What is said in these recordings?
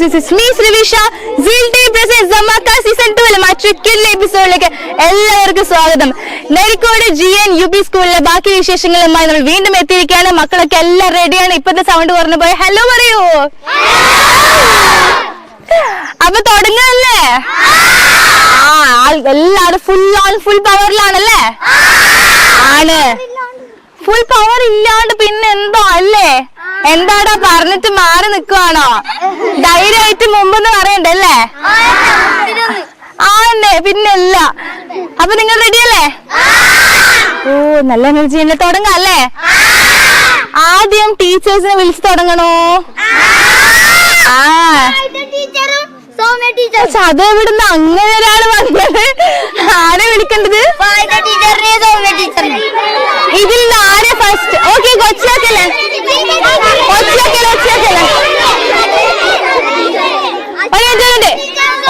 Guys this is me Sreevisha seal T presence Jamakka season 2 ലെ മറ്റൊരു എപ്പിസോഡിലേക്ക് എല്ലാവർക്കും സ്വാഗതം. Nerikode G N U P സ്കൂളിലെ ബാക്കി വിശേഷങ്ങളുമായി നമ്മൾ വീണ്ടും എത്തിയിരിക്കുകയാണ്. മക്കളൊക്കെ എല്ലാം റെഡിയാണ് ഇപ്പത്തെ സൗണ്ട് പറഞ്ഞു പോയ ഹലോ പറയോ. അപ്പൊ തുടങ്ങല്ലേ എല്ലാവരും ഫുൾ ഓൺ ഫുൾ പവറിലാണല്ലേ ആണ്. ഫുൾ പവർ ഇല്ലാണ്ട് പിന്നെ എന്തോ അല്ലേ? എന്താടാ പറഞ്ഞിട്ട് മാറി നിക്കുവാണോ? ധൈര്യമായിട്ട് മുമ്പെന്ന് പറയണ്ടല്ലേ ആന്നെ പിന്നല്ല. അപ്പൊ നിങ്ങൾ റെഡി അല്ലേ? ഓ നല്ല എനർജി തന്നെ തുടങ്ങാം അല്ലേ? ആദ്യം ടീച്ചേഴ്സിനെ വിളിച്ചു തുടങ്ങണോ? ആ. പക്ഷെ അതെവിടുന്ന് അങ്ങനെ ഒരാൾ വന്നത്. ആരെ വിളിക്കേണ്ടത്? ഇതിൽ നിന്ന് ആരെ ഫസ്റ്റ് ഓക്കെ കൊച്ചിയാക്കല്ലേ? കൊച്ചിയാക്കല്ലേ മിനിറ്റ്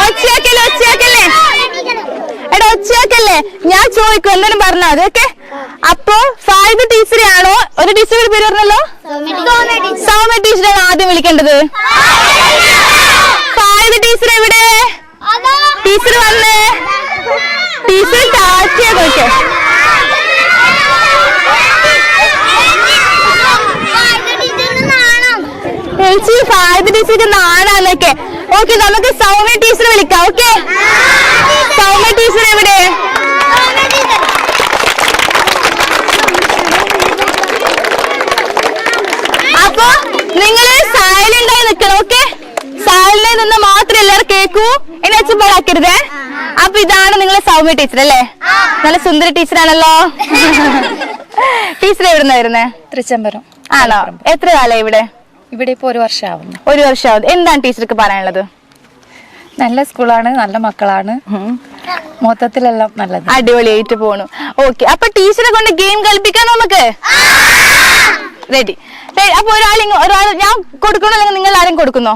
ഒച്ചയാക്കല്ലേ ഒച്ചയാക്കല്ലേ? എടാ ഒച്ചയാക്കല്ലേ? ഞാൻ ചോദിക്കും എന്തെങ്കിലും പറഞ്ഞോ അതൊക്കെ അപ്പോ ഫായിദ് ടീച്ചറെ ആണോ? ഒരു ടീച്ചറുടെ പേര് പറഞ്ഞല്ലോ? സൗമ്യ ടീച്ചറാണ് ആദ്യം വിളിക്കേണ്ടത്. ഫായിദ് ടീച്ചർ എവിടെ? ടീച്ചർ വന്നേ. ടീച്ചർ താറ്റിയെ നോക്കേ ചേച്ചി ഫായിദ് ടീച്ചർക്ക് നാടാന്നൊക്കെ ഓക്കെ നമുക്ക് സൗമ്യ ടീച്ചർ വിളിക്കാം. ഓക്കെ? സൗമ്യ ടീച്ചർ എവിടെ? അപ്പൊ നിങ്ങൾ സൈലന്റ് ആയി നിക്കണം ഓക്കെ? സൈലന്റ് നിന്ന് മാത്രം എല്ലാവരും കേക്കൂ എന്നെ ഒച്ചപ്പാടാക്കരുതേ അപ്പൊ ഇതാണ് നിങ്ങളെ സൗമ്യ ടീച്ചർ അല്ലേ? നല്ല സുന്ദര ടീച്ചറാണല്ലോ. ടീച്ചർ എവിടുന്ന വരുന്നേ? തൃച്ചംബരം. ആണോ? എത്ര കാലം ഇവിടെ? ഇവിടെ ഇപ്പോൾ ഒരു വർഷമാവുന്നു ഒരു വർഷമാവും എന്താണ് ടീച്ചർക്ക് പറയാനുള്ളത്? നല്ല സ്കൂളാണ് നല്ല മക്കളാണ്. മൊത്തത്തിലെല്ലാം നല്ലത്. അടിപൊളിയായിട്ട് പോണു. ഓക്കെ. അപ്പൊ ടീച്ചറെ കൊണ്ട് ഗെയിം കളിപ്പിക്കാൻ നമുക്ക്? റെഡി അപ്പൊ ഒരാൾ ഒരാൾ ഞാൻ കൊടുക്കണോ അല്ലെങ്കിൽ നിങ്ങൾ ആരും കൊടുക്കുന്നോ?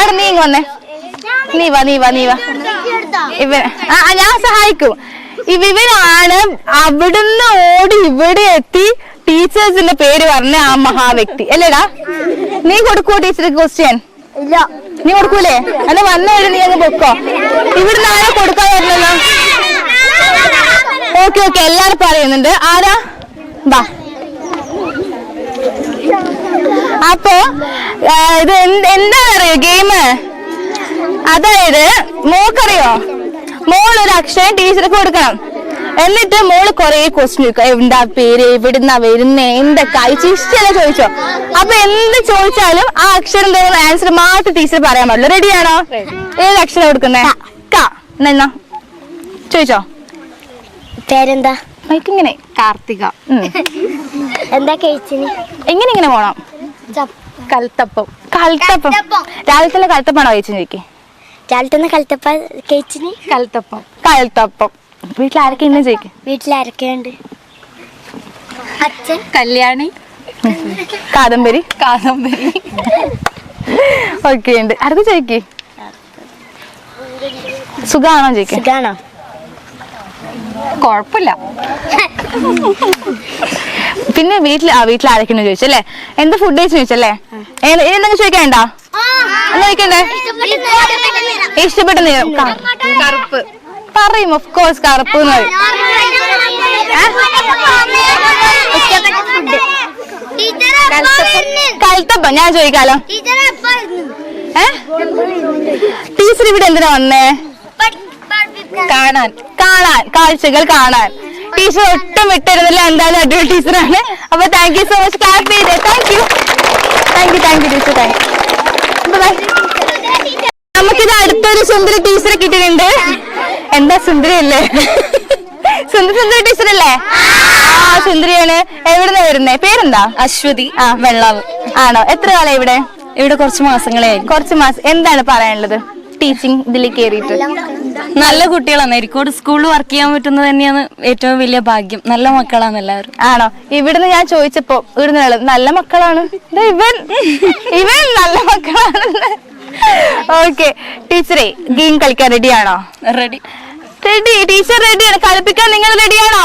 എടാ നീ ഇങ്ങ് വന്നേ. നീ വാ നീ വാ നീ വാ. ഇവ ആ ഞാൻ സഹായിക്കും. ഇവരാണ് ഇവനാണ് അവിടുന്ന് ഓടി ഇവിടെ എത്തി ടീച്ചേഴ്സിന്റെ പേര് പറഞ്ഞ ആ മഹാവ്യക്തി. അല്ലേടാ? നീ കൊടുക്കുവോ ടീച്ചർ ക്വസ്റ്റ്യൻ? ഇല്ല. നീ കൊടുക്കൂലേ? അല്ല വന്ന വഴി നീ അങ്ങ് പൊക്കോ. ഇവിടുന്ന് ആരാ കൊടുക്കാൻ പറ്റില്ല ഓക്കെ ഓക്കെ എല്ലാരും പറയുന്നുണ്ട്. ആരാ? ബാ അപ്പോ ഇത് എന്താ പറയുക ഗെയിം അതായത് മോക്കറിയോ മോൾ ഒരു അക്ഷരം ടീച്ചർക്ക് കൊടുക്കണം. എന്നിട്ട് മോൾ കൊറേ ക്വസ്റ്റ്യൻ ചോദിക്കും. എന്താ പേര്? എവിടുന്നാ വരുന്നേ? എന്തൊക്കെ? അയച്ചു ഇഷ്ടമല്ല ചോദിച്ചോ. അപ്പൊ എന്ത് ചോദിച്ചാലും ആ അക്ഷരം തോന്നുന്ന ആൻസർ മാത്രം ടീച്ചർ പറയാൻ പാടുള്ളൂ റെഡിയാണോ ഏത് അക്ഷരം കൊടുക്കുന്നേ? ക. എന്നാ ചോദിച്ചോ? പേരെന്താ? മൈക്കിങ്ങനെ കാർത്തിക. എന്താ കഴിച്ചിന് എങ്ങനെ ഇങ്ങനെ പോണം? കൽത്തപ്പം. കൽത്തപ്പം. കൽത്തപ്പം. രാവിലെ തന്നെ കൽത്തപ്പാണോ കഴിച്ചു ചോദിക്കേ രാവിലത്തെ കൽത്തപ്പ കഴിച്ചിന് കൽത്തപ്പം. കൽത്തപ്പം. വീട്ടിൽ ആരൊക്കെ ചോദിക്കേ വീട്ടിൽ ആരൊക്കെയുണ്ട് അച്ഛൻ? കല്യാണി. കാദംബരി. കാദംബരി. ഓക്കെ ഉണ്ട്. അടുത്ത് ചോദിക്കേ സുഖാണോ ചോദിക്കേ സുഖാണോ? കുഴപ്പമില്ല. പിന്നെ വീട്ടിൽ ആ വീട്ടിൽ ആരൊക്കെയാണ് ചോദിച്ചല്ലേ? എന്താ ഫുഡ് കഴിച്ചു ചോദിച്ചല്ലേ? എന്തെങ്കിലും ചോദിക്കണ്ട എന്താ ചോദിക്കണ്ടേ? ഇഷ്ടപ്പെട്ട കറുപ്പ്. പറയും ഓഫ് കോഴ്സ് കറുപ്പ് എന്ന് പറയും കൽത്തപ്പം ഞാൻ ചോദിക്കാലോ? ടീച്ചർ ഇവിടെ എന്തിനാ വന്നേ? കാണാൻ. കാണാൻ കാഴ്ചകൾ കാണാൻ. ടീച്ചർ ഒട്ടും വിട്ടിരുന്നില്ല എന്തായാലും അടിപൊളി ടീച്ചറാണ്. അപ്പൊ thank you so much clap ചെയ്തേ. Thank you thank you thank you teacher thank you നമുക്കിത് അടുത്തൊരു സുന്ദരി ടീച്ചറെ കിട്ടിയിട്ടുണ്ട്. എന്താ സുന്ദരിയല്ലേ സുന്ദരി സുന്ദരി ടീച്ചറല്ലേ ആ സുന്ദരിയാണ്. എവിടുന്ന വരുന്നേ? പേരെന്താ? അശ്വതി. ആ വെള്ളാവ്. ആണോ? എത്ര കാലം ഇവിടെ? ഇവിടെ കുറച്ച് മാസങ്ങളെ കുറച്ച് മാസം എന്താണ് പറയാനുള്ളത്? ടീച്ചിങ് ഇതിൽ കയറിയിട്ട് നല്ല കുട്ടികളാണ്. അരിക്കോട് സ്കൂളിൽ വർക്ക് ചെയ്യാൻ പറ്റുന്നത് തന്നെയാണ് ഏറ്റവും വലിയ ഭാഗ്യം. നല്ല മക്കളാണ് എല്ലാവരും. ആണോ? ഇവിടുന്ന് ഞാൻ ചോദിച്ചപ്പോ ഇവിടുന്ന് നല്ല മക്കളാണ്. ഇവൻ ഇവൻ നല്ല മക്കളാണ് ഓക്കെ ടീച്ചറെ ഗെയിം കളിക്കാൻ റെഡിയാണോ റെഡി റെഡി ടീച്ചർ റെഡിയാണ് കളിപ്പിക്കാൻ നിങ്ങൾ റെഡിയാണോ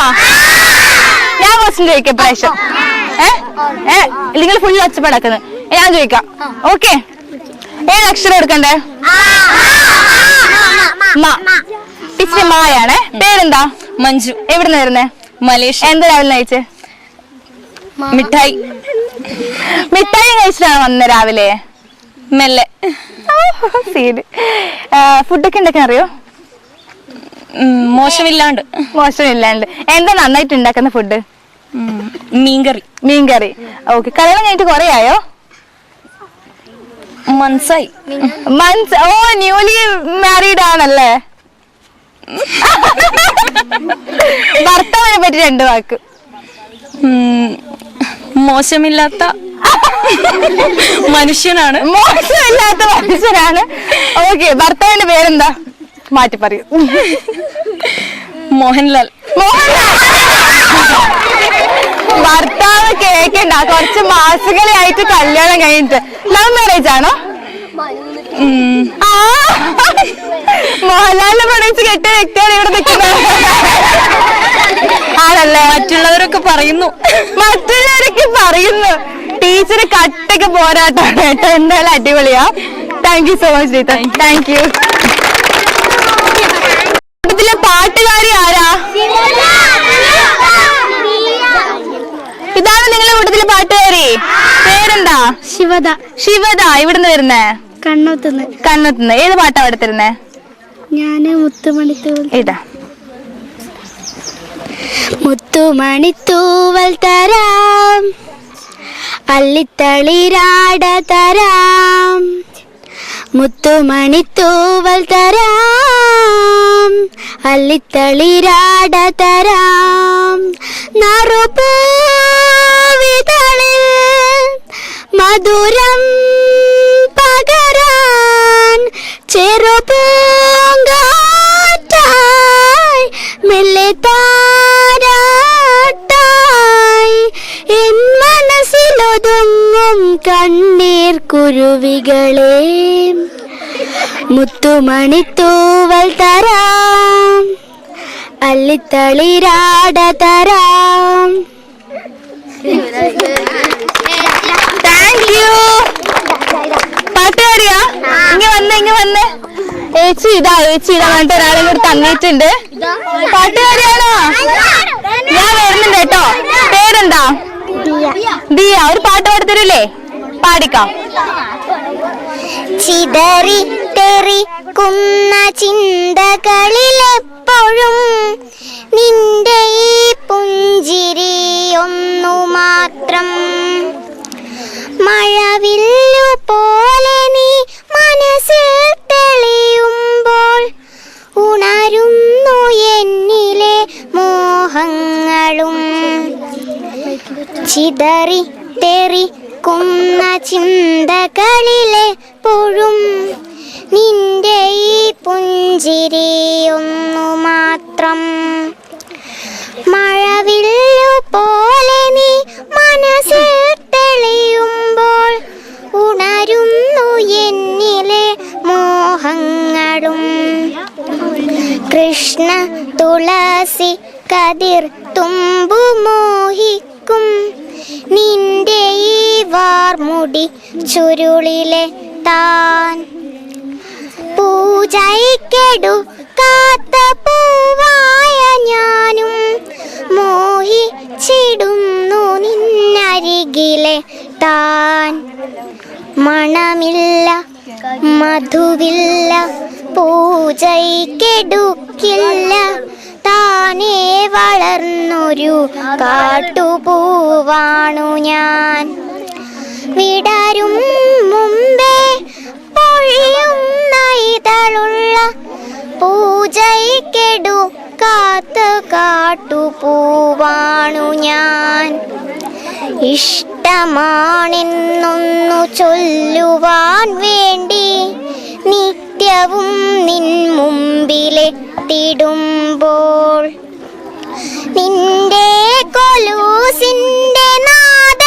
ഞാൻ ക്വസ്റ്റ്യൻ ചോദിക്കാം പ്രാവശ്യം ഏ? ഏ നിങ്ങൾ ഫുൾ ഒച്ചപ്പാടാക്കുന്നത് ഞാൻ ചോദിക്കാം. ഓക്കെ ഏത് അക്ഷരം എടുക്കണ്ടേ? ടീച്ചറെ ടീച്ചർ മായാണേ പേരെന്താ? മഞ്ജു. എവിടുന്ന് വരുന്നേ? മലേഷ്യ. എന്താ രാവിലെ കഴിച്ചേ? മിഠായി. മിഠായി കഴിച്ചിട്ടാണ് വന്നത് രാവിലെ? മെല്ലെ. ഫുഡൊക്കെ ഉണ്ടാക്കാൻ അറിയോ മോശമില്ലാണ്ട്. മോശമില്ലാണ്ട്. എന്താ നന്നായിട്ട് ഉണ്ടാക്കുന്ന ഫുഡ് മീൻകറി. മീൻകറി. ഓക്കെ. കല്യാണം കഴിഞ്ഞിട്ട് കൊറേ ആയോ മൻസായി. മൻസ് ഓ ന്യൂലി മാരീഡ് ആണല്ലേ? ഭർത്താവിനെ പറ്റി രണ്ട് വാക്ക്. മോശമില്ലാത്ത മനുഷ്യനാണ്. മോശമില്ലാത്ത മനുഷ്യനാണ്. ഓക്കെ ഭർത്താവിന്റെ പേരെന്താ? മാറ്റി പറയൂ. മോഹൻലാൽ. മോഹൻലാൽ. ഭർത്താവ് കേക്കണ്ട. കുറച്ച് മാസങ്ങളായിട്ട് കല്യാണം കഴിഞ്ഞിട്ട്. ലവ് മാരേജ് ആണോ? ആ മോഹൻലാലിനെ പ്രണയിച്ച് കെട്ടിയ വ്യക്തിയാണ് ഇവിടെ നിൽക്കുന്നത്. ആണല്ലേ? മറ്റുള്ളവരൊക്കെ പറയുന്നു. മറ്റുള്ളവരൊക്കെ പറയുന്നു. ടീച്ചർ കട്ടൊക്കെ പോരാട്ടാണ് കേട്ടോ. എന്തായാലും അടിപൊളിയാ. Thank you so much Reetha thank you കൂട്ടത്തിലെ പാട്ടുകാരി ആരാ? ഇതാണ് നിങ്ങളുടെ കൂട്ടത്തിലെ പാട്ടുകാരി. പേരെന്താ? ശിവദ. ശിവദ. ഇവിടുന്ന് വരുന്നേ? കണ്ണത്തുനിന്ന്. കണ്ണത്തുനിന്ന്. ഏത് പാട്ടാ എടുത്തിരുന്നേ ഞാൻ മുത്തുമണിത്തൂവൽ. ഇതാ മുത്തുമണിത്തൂവൽ തരാം. അള്ളിത്തളിരാട തരാം. മുത്തുമണിത്തൂവൽ തരാം. അള്ളിത്തളിരാട തരാം. നറുപൂവിതളിൽ മധുരം പകരാൻ ചെറുപൂങ്കാറ്റായി മെല്ലെ എൻ മനസ്സിലൊതുങ്ങും കണ്ണീർ കുരുവികളെ. മുത്തുമണിത്തൂവൽ തരാം. അള്ളിത്തളിരാട തരാം. താങ്ക് യു പാട്ടുകാരിയാ ഇങ്ങ വന്ന് ഇങ്ങ വന്ന്. ഏച്ചി ഇതാ ഏച്ചി ഇതാ പറഞ്ഞിട്ട് ഒരാളെ കൂടി തന്നിട്ടുണ്ട് പാട്ടുകാരിയാണോ ഞാൻ വരുന്നുണ്ട് കേട്ടോ. പേരെന്താ? ദിയ. ഒരു പാട്ട് പാടിത്തരൂലേ പാടിക്കാം. ചിതറി തെറിക്കുന്ന ചിന്തകളിലെപ്പോഴും കൃഷ്ണ തുളസി കതിർ തുമ്പു മോഹിക്കും. നിന്റെ ഈ വാർമുടി ചുരുളിലെ താൻ. പൂജയ്ക്കെടു കാത്ത പൂവായ ഞാനും മോഹിച്ചിടുന്നു നിന്നരികിലെ താൻ. മണമില്ല മധുവില്ല പൂജയ്ക്കെടുക്കില്ല താനേ വളർന്നൊരു കാട്ടുപൂവാണു ഞാൻ. വിടരും മുമ്പേ പൊഴിയുന്ന ഇതളുള്ള പൂജയ്ക്കെടു കാത്ത് കാട്ടുപൂവാണു ഞാൻ. ഇഷ്ടമാണെന്നൊന്നു ചൊല്ലുവാൻ വേണ്ടി നിത്യവും നിൻ മുമ്പിലെത്തിടുമ്പോൾ നിന്റെ കൊലൂസിന്റെ നാദങ്ങളിൽ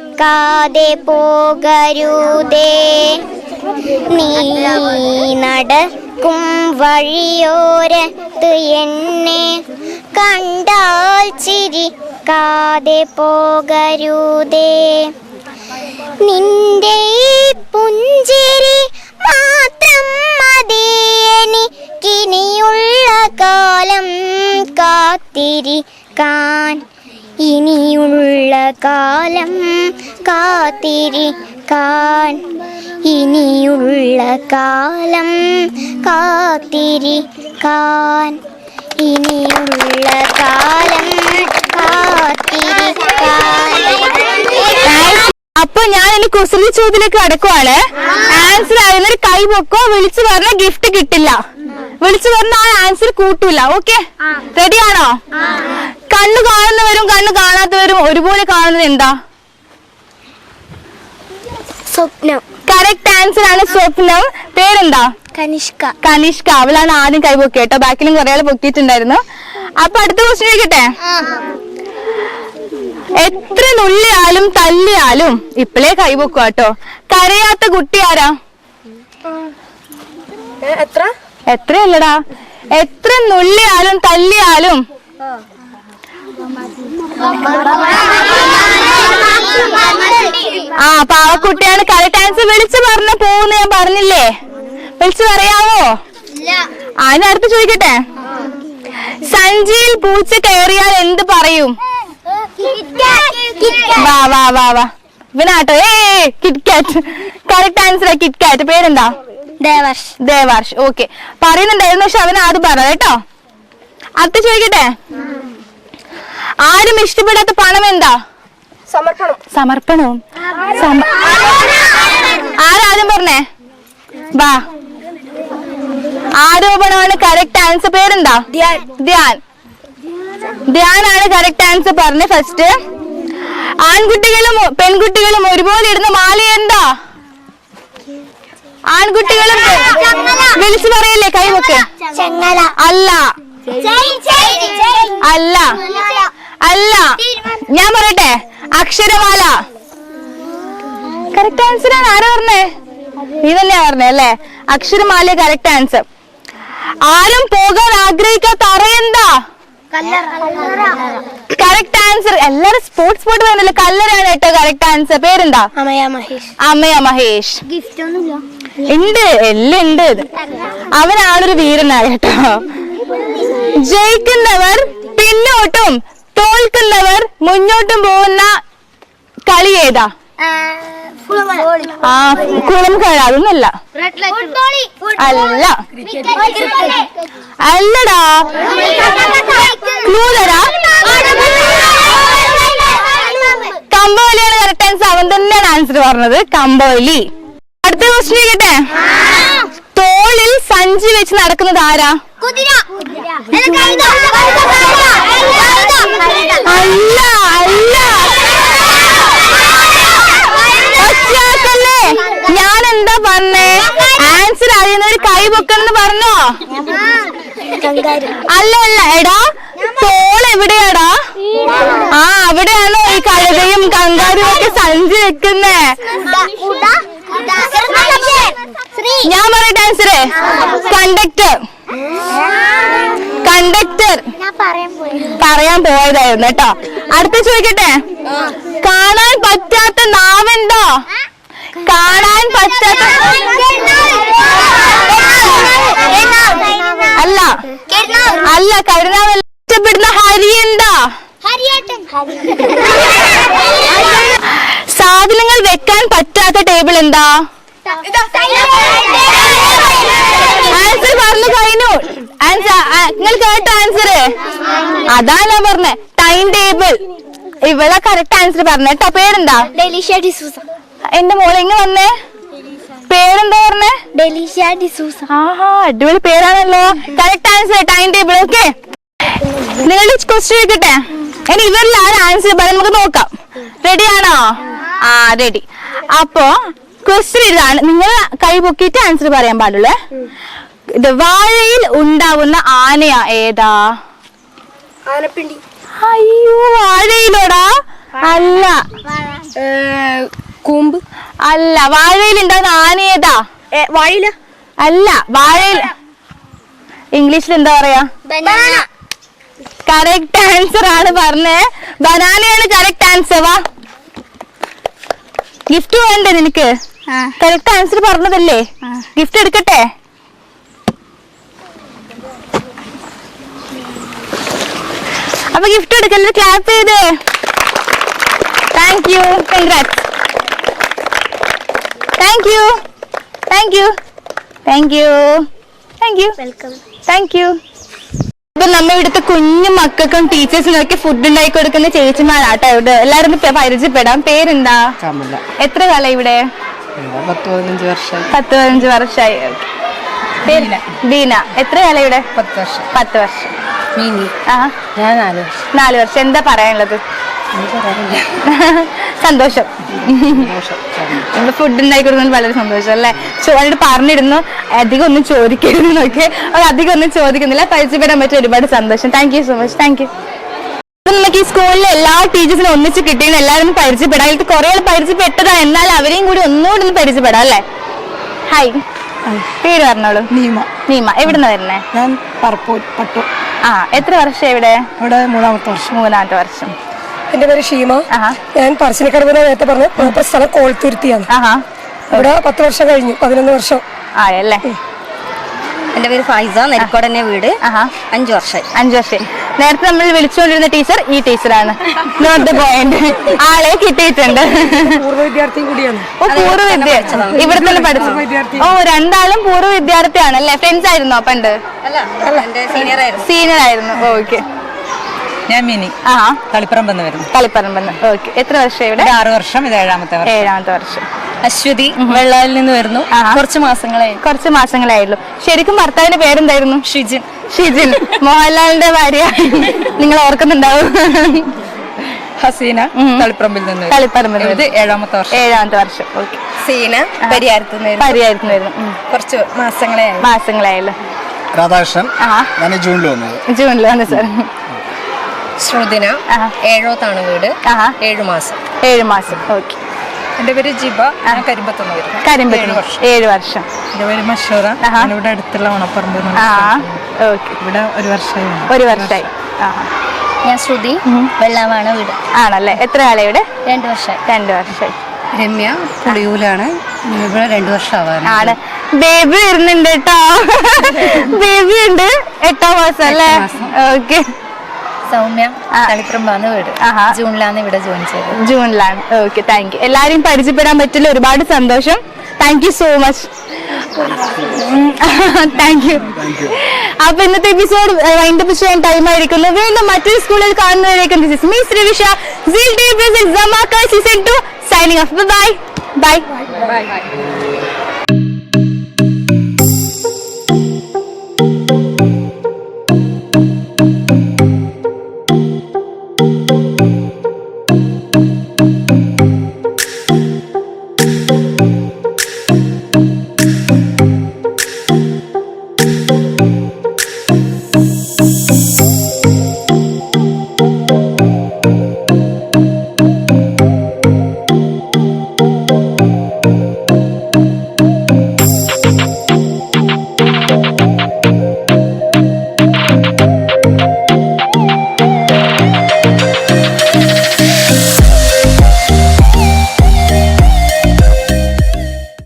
ചിരിക്കാതെ പോകരുതേ. നീ നടക്കും വഴിയോരത്ത് എന്നെ കണ്ടാൽ ചിരിക്കാതെ പോകരുതേ. നിന്റെ പുഞ്ചിരി മാത്രം മതി. എനിക്കിനിയുള്ള കാലം കാത്തിരിക്കാൻ ഇനിയുള്ള കാലം കാത്തിരിക്കാൻ. ഇനിയുള്ള കാലം കാത്തിരിക്കാൻ. ഇനിയുള്ള കാലം അപ്പൊ ഞാൻ എന്റെ കുസൃതി ചോദ്യത്തിലേക്ക് അടക്കുവാണ് ആൻസർ ആയിരുന്നൊരു കൈ പൊക്കോ വിളിച്ചു പറഞ്ഞ ഗിഫ്റ്റ് കിട്ടില്ല. വിളിച്ചു പറഞ്ഞ ആ ആൻസർ കൂട്ടൂല. ഓക്കെ റെഡിയാണോ? കണ്ണു കാണുന്നവരും കണ്ണു കാണാത്തവരും ഒരുപോലെ കാണുന്നത് എന്താ? സ്വപ്നം. കറക്റ്റ് ആൻസർ ആണ് സ്വപ്നം. പേരെന്താ? കനിഷ്ക. കനിഷ്ക. അവളാണ് ആദ്യം കൈ പൊക്കി കേട്ടോ ബാക്കിലും കുറെ ആൾ പൊക്കിയിട്ടുണ്ടായിരുന്നു. അപ്പൊ അടുത്ത ക്വസ്റ്റ്യൻ ചോദിക്കട്ടെ എത്ര നുള്ളിയാലും തല്ലിയാലും ഇപ്പളേ കൈ പൊക്കുക കേട്ടോ കരയാത്ത കുട്ടി ആരാ? എത്ര? എത്രയല്ലടാ? എത്ര നുള്ളിയാലും തല്ലിയാലും. ആ പാവക്കുട്ടിയാണ് കറക്റ്റ് ആൻസർ വിളിച്ചു പറഞ്ഞ പോകുന്ന ഞാൻ പറഞ്ഞില്ലേ? വിളിച്ചു പറയാവോ? അതിനടുത്ത് ചോദിക്കട്ടെ? സഞ്ചിയിൽ പൂച്ച കയറിയാൽ എന്ത് പറയും? വാ വാ വാ വാ. ഇവനാട്ടോ. ഏ kit KitKat. Correct answer kit KitKat. പേരെന്താ? ദേവർഷ്. ദേവാർഷ് ഓക്കെ. പറയുന്നുണ്ടായിരുന്നു പക്ഷെ അവൻ ആദ്യം പറഞ്ഞത് കേട്ടോ. അത് ചോദിക്കട്ടെ? ആരും ഇഷ്ടപ്പെടാത്ത പണം എന്താ? സമർപ്പണം. സമർപ്പണവും. ആരാരും ആരാദ്യം പറഞ്ഞേ? വാ. ആരോപണമാണ് കറക്റ്റ് ആൻസർ പേരെന്താ? ധ്യാൻ. ധ്യാനാണ് കറക്റ്റ് ആൻസർ പറഞ്ഞത് ഫസ്റ്റ് ആൺകുട്ടികളും പെൺകുട്ടികളും ഒരുപോലെ ഇടുന്ന മാല എന്താ ആൺകുട്ടികളും വിളിച്ചു പറയല്ലേ കൈവക്ക്? അല്ല. അല്ല. അല്ല. ഞാൻ പറയട്ടെ. അക്ഷരമാല കറക്റ്റ് ആൻസർ ആണ്. ആരാ പറഞ്ഞേ? നീ തന്നെയാ പറഞ്ഞേ അല്ലേ? അക്ഷരമാല കറക്റ്റ് ആൻസർ ആരും പോകാൻ ആഗ്രഹിക്കാത്ത അറയെന്താ കറക്റ്റ് ആൻസർ എല്ലാരും സ്പോർട്സ് സ്പോട്ട് പറഞ്ഞല്ലോ കല്ലറാണ് കേട്ടോ കറക്റ്റ് ആൻസർ പേരെന്താ? അമയ മഹേഷ്. അമയ മഹേഷ്. ഗിഫ്റ്റ് ഒന്നുമില്ല. ഉണ്ട് എല്ലാം ഉണ്ട് അവനാളൊരു വീരനായ കേട്ടോ. ജയിക്കുന്നവർ പിന്നോട്ടും തോൽക്കുന്നവർ മുന്നോട്ടും പോകുന്ന കളി ഏതാ? ആ കുളം കളി അതൊന്നല്ല അല്ല. അല്ലടാ. ക്ലൂ തരാ കമ്പോലിയാണ് കറക്റ്റ് ആൻസർ അവൻ തന്നെയാണ് ആൻസർ പറഞ്ഞത്. കമ്പോലി അടുത്ത ക്വസ്റ്റ്യൻ കേട്ടെ തോളിൽ സഞ്ചി വെച്ച് നടക്കുന്നത് ആരാ? അല്ല അല്ല. ഒച്ചയാക്കല്ലേ ഞാൻ എന്താ പറഞ്ഞേ? ആൻസർ അറിയുന്ന കൈ പൊക്കെന്ന് പറഞ്ഞോ? അല്ല അല്ല. എടാ തോൾ എവിടെയാടാ? ആ അവിടെയാണോ ഈ കഴുതയും കങ്കാരും ഒക്കെ സഞ്ചി വെക്കുന്നേ? ഞാൻ പറയട്ടെ ആൻസർ കണ്ടക്ടർ കണ്ടക്ടർ പറയാൻ പോയി പറയാൻ പോയതായിരുന്നു കേട്ടോ. അടുത്ത ചോദിക്കട്ടെ? കാണാൻ പറ്റാത്ത നാവെന്തോ? കാണാൻ പറ്റാത്ത അല്ല. അല്ല കരുനാവ് ഇഷ്ടപ്പെടുന്ന ഹരി എന്താ സാധനങ്ങൾ വെക്കാൻ പറ്റാത്ത ടേബിൾ എന്താ? ആൻസർ പറഞ്ഞു കഴിഞ്ഞു. ആൻസർ നിങ്ങൾ കേട്ടോ ആൻസർ അതാ ഞാൻ പറഞ്ഞേ ടൈം ടേബിൾ ഇവളെ കറക്റ്റ് ആൻസർ പറഞ്ഞേ. കേട്ടോ പേരെന്താ? ഡിസൂസ. എന്റെ മോളെ ഇങ്ങ് വന്നേ. പേരെന്താ പറഞ്ഞേ? ഡെലീഷ ഡിസൂസ. ആഹാ അടിപൊളി പേരാണല്ലോ. Correct answer time table okay നിങ്ങളുടെ ക്വസ്റ്റ്യൻ വെക്കട്ടെ ഇനി ഇവരിൽ ആരും ആൻസർ പറയാൻ നമുക്ക് നോക്കാം. റെഡി ആണോ? ആ റെഡി അപ്പോ ക്വസ്റ്റ്യൻ ഇതാണ്. നിങ്ങൾ കൈ പൊക്കിയിട്ട് ആൻസർ പറയാൻ പാടുള്ളേ. ഇത് വാഴയിൽ ഉണ്ടാവുന്ന ആനയാ ഏതാ? ആനപ്പിണ്ടി. അയ്യോ വാഴയിലോടാ? അല്ല. കൂമ്പ്. അല്ല വാഴയിൽ ഉണ്ടാവുന്ന ആന ഏതാ? വാഴയില അല്ല വാഴയിൽ. ഇംഗ്ലീഷിൽ എന്താ പറയാ? കറക്റ്റ് ആൻസർ ആണ് പറഞ്ഞേ. ബനാനയാണ് കറക്റ്റ് ആൻസർ വാ. ഗിഫ്റ്റ് വേണ്ടേ നിനക്ക്? കറക്റ്റ് ആൻസർ പറഞ്ഞതല്ലേ? ഗിഫ്റ്റ് എടുക്കട്ടെ? അപ്പൊ ഗിഫ്റ്റ് എടുക്കല്ലേ? ക്ലാപ്പ് ചെയ്തേ. Thank you congrat thank you thank you thank you thank you welcome thank you ഇപ്പൊ നമ്മ ഇവിടുത്തെ കുഞ്ഞു മക്കൾക്കും ടീച്ചേഴ്സിനും ഒക്കെ ഫുഡ് ഉണ്ടാക്കി കൊടുക്കുന്ന ചേച്ചിമാരാട്ടോ ഇവിടെ എല്ലാവരും ഒന്ന് പെ- പരിചയപ്പെടാം. പേരെന്താ? കമല. എത്ര കാലം ഇവിടെ? ഇവിടെ പത്ത് പതിനഞ്ച് വർഷം പത്ത് പതിനഞ്ച് വർഷമായി പേര് ദീന എത്ര കാലം ഇവിടെ? പത്ത് വർഷം. പത്ത് വർഷം. മിനി. ആ. ഞാൻ നാല് വർഷം. നാല് വർഷം. എന്താ പറയാനുള്ളത്? സന്തോഷം. സന്തോഷം. നമ്മൾ ഫുഡ് ഉണ്ടാക്കി കൊടുക്കുന്നത് വളരെ സന്തോഷം അല്ലേ? ചോദിട്ട് പറഞ്ഞിരുന്നു അധികം ഒന്നും ചോദിക്കരുത് എന്നൊക്കെ അത് അധികം ഒന്നും ചോദിക്കുന്നില്ല പരിചയപ്പെടാൻ പറ്റിയ ഒരുപാട് സന്തോഷം. Thank you so much thank you നമുക്ക് ഈ സ്കൂളിലെ എല്ലാ ടീച്ചേഴ്സിനും ഒന്നിച്ച് കിട്ടിയെന്ന് എല്ലാവരും ഒന്ന് പരിചയപ്പെടാം. അതിൽ കുറെ ആൾ പരിചയപ്പെട്ടതാ എന്നാൽ അവരെയും കൂടി ഒന്നുകൂടി ഒന്ന് പരിചയപ്പെടാം അല്ലേ? ഹായ് പേര് പറഞ്ഞോളൂ. നീമ. നീമ. എവിടുന്ന വരുന്നേ? ഞാൻ പറപ്പൂർ പട്ടു. ആ എത്ര വർഷം ഇവിടെ? ഇവിടെ മൂന്നാമത്തെ വർഷം. മൂന്നാമത്തെ വർഷം. എന്റെ പേര് ഷീമ. ഞാൻ പറശ്ശിനിക്കടവ് നേരത്തെ പറഞ്ഞു. പ്രോപ്പർ സ്ഥലം കോൾത്തുരുത്തിയാണ്. ഇവിടെ പത്ത് വർഷം കഴിഞ്ഞു പതിനൊന്ന് വർഷം. ആയല്ലേ? എന്റെ പേര് ഫൈസ നെരിക്കോട് തന്നെ വീട്. അഞ്ചു വർഷം അഞ്ചു വർഷം നേരത്തെ നമ്മൾ വിളിച്ചുകൊണ്ടിരുന്ന ടീച്ചർ ഈ ടീച്ചറാണ്. നോട്ട് പോയിന്റ് ആളെ കിട്ടിയിട്ടുണ്ട്. പൂർവ വിദ്യാർത്ഥിയും കൂടിയാണ്. ഓ പൂർവ വിദ്യാർത്ഥി ഇവിടെ തന്നെ പഠിച്ചു ഓ രണ്ടാളും പൂർവ വിദ്യാർത്ഥിയാണ് അല്ലേ ഫ്രണ്ട്സ് ആയിരുന്നോ പണ്ട് സീനിയർ ആയിരുന്നു. ഓക്കെ ഞാൻ മിനി. ആ. തളിപ്പറമ്പെന്ന് വരുന്നു. തളിപ്പറമ്പെന്ന്. ഓക്കെ. എത്ര വർഷം ഇവിടെ? ആറ് വർഷം ഇത് ഏഴാമത്തെ വർഷം. ഏഴാമത്തെ വർഷം. അശ്വതി വെള്ളാലിൽ നിന്ന് വരുന്നു. കുറച്ച് മാസങ്ങളായി. കുറച്ച് മാസങ്ങളായുള്ളൂ. ശരിക്കും ഭർത്താവിന്റെ പേരെന്തായിരുന്നു? ഷിജിൻ. ഷിജിൻ. മോഹൻലാലിന്റെ ഭാര്യ. നിങ്ങൾ ഓർക്കുന്നുണ്ടാവും. ഹസീന തളിപ്പറമ്പിൽ നിന്ന് തളിപ്പറമ്പിൽ ഇത് ഏഴാമത്തെ വർഷം. ഏഴാമത്തെ വർഷം. ഓക്കെ. സീന പരിയാരത്ത് നിന്ന് പരിയായിരുന്നു കുറച്ച് മാസങ്ങളെ ആയി മാസങ്ങളായല്ലോ. രാധാകൃഷ്ണൻ. ഞാൻ ജൂണിൽ വന്നത്. ജൂണിലാണ് സാർ ശ്രുതിന. ഏഴോത്താണ് വീട്. ഏഴു മാസം. ഏഴു മാസം. ഓക്കെ. എന്റെ പേര് ജിബ. കരിമ്പത്തുനിന്ന് വരുന്നു കരിമ്പത്തി ഏഴ് വർഷം. എന്റെ പേര് മഷൂറ. ഇവിടെ അടുത്തുള്ള ഓണപ്പറമ്പ്. ഇവിടെ ഒരു വർഷമായി. ഒരു വർഷമായി. ഞാൻ ശ്രുതി. വെള്ളാമാണ് വീട്. ആണല്ലേ? എത്ര ആളെ ഇവിടെ? രണ്ടു വർഷം രണ്ട് വർഷമായി. രമ്യ പുളിയൂലാണ്. ഇവിടെ രണ്ടു വർഷം ആവാൻ ആണ്. ബേബി വരുന്നുണ്ട് കേട്ടോ. ബേബി ഉണ്ട്. എട്ടാം മാസം അല്ലേ? ഓക്കെ. സൗമ്യ ആ. തളിപ്പറമ്പാന്ന് വീട്. ജൂണിലാണ് ഇവിടെ ജോയിൻ ചെയ്തത്. ജൂണിലാണ്. ഓക്കെ താങ്ക് യു എല്ലാരെയും പരിചയപ്പെടാൻ പറ്റില്ല ഒരുപാട് സന്തോഷം. Thank you so much thank you അപ്പൊ ഇന്നത്തെ എപ്പിസോഡ് വൈൻഡപ്പ് ചെയ്യാൻ ടൈം ആയിരിക്കുന്നു. വീണ്ടും മറ്റൊരു സ്കൂളിൽ കാണുന്നവരേക്കും this is miss Ravisha seal T present season 2 signing off bye bye bye